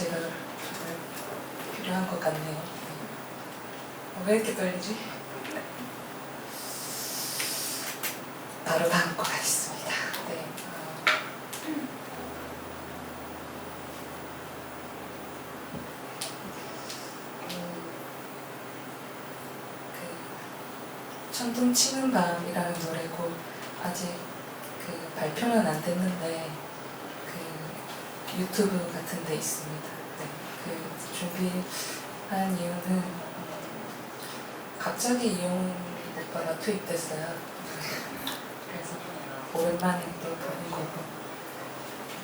제가 필요한 것 같네요. 어, 왜 이렇게 떨리지? 바로 다음 거 가겠습니다. 네. 어, 음, 그 천둥 치는 밤이라는 노래고 아직 그 발표는 안 됐는데 그 유튜브 같은 데 있습니다. 네. 그 준비한 이유는 음, 갑자기 이용 오빠가 투입됐어요. 그래서 오랜만에 또 보는 거고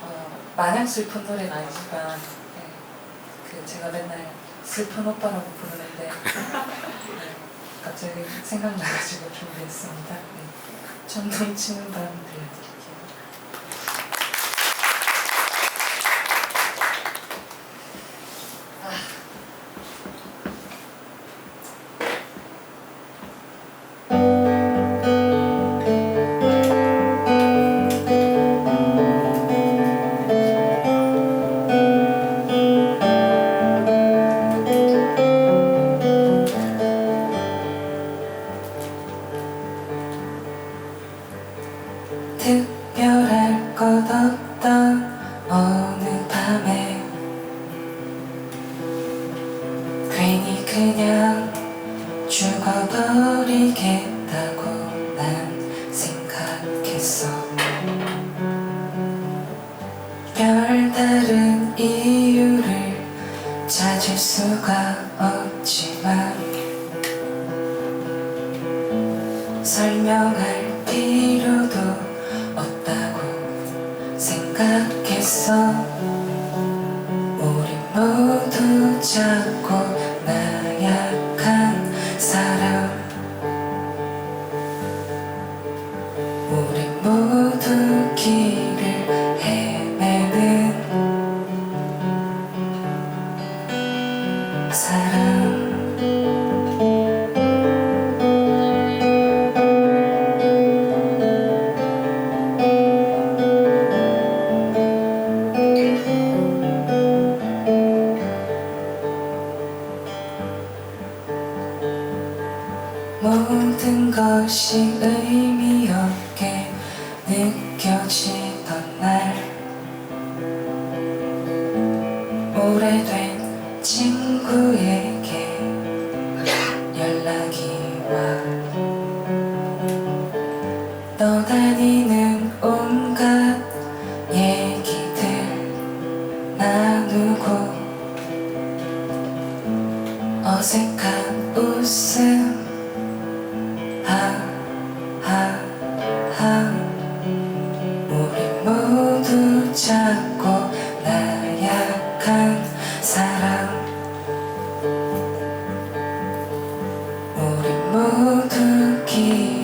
어, 마냥 슬픈 노래가 아니지만 네, 그 제가 맨날 슬픈 오빠라고 부르는데 네, 갑자기 생각나가지고 준비했습니다. 네. 천둥 치는 밤 특별할 것 없던 어느 밤에 괜히 그냥 죽어버리겠다고 난 생각했어. 별다른 이유를 찾을 수가 없지만 설명할 필요도 생각했어. 우리 모두 작고 모든 것이 의미 없게 느껴지던 날. 오래된 친구에게 연락이 와. 떠다니는 온갖 얘기들 나누고 어색한 웃음 모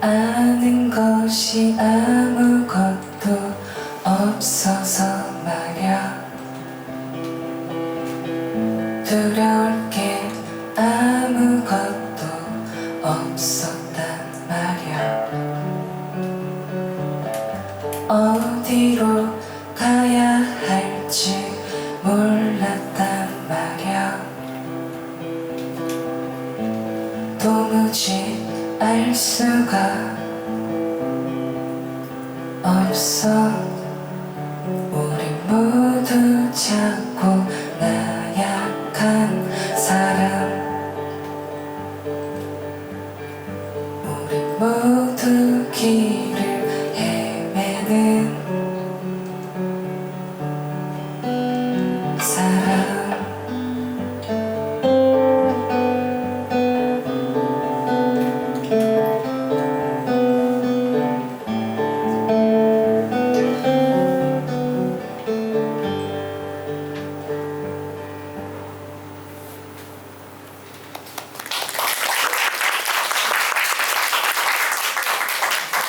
아는 것이 아무것도 없어서 말야. 두려울 게 아무것도 없었단 말야. 어디로 알 수가 없어. 우리 모두 작고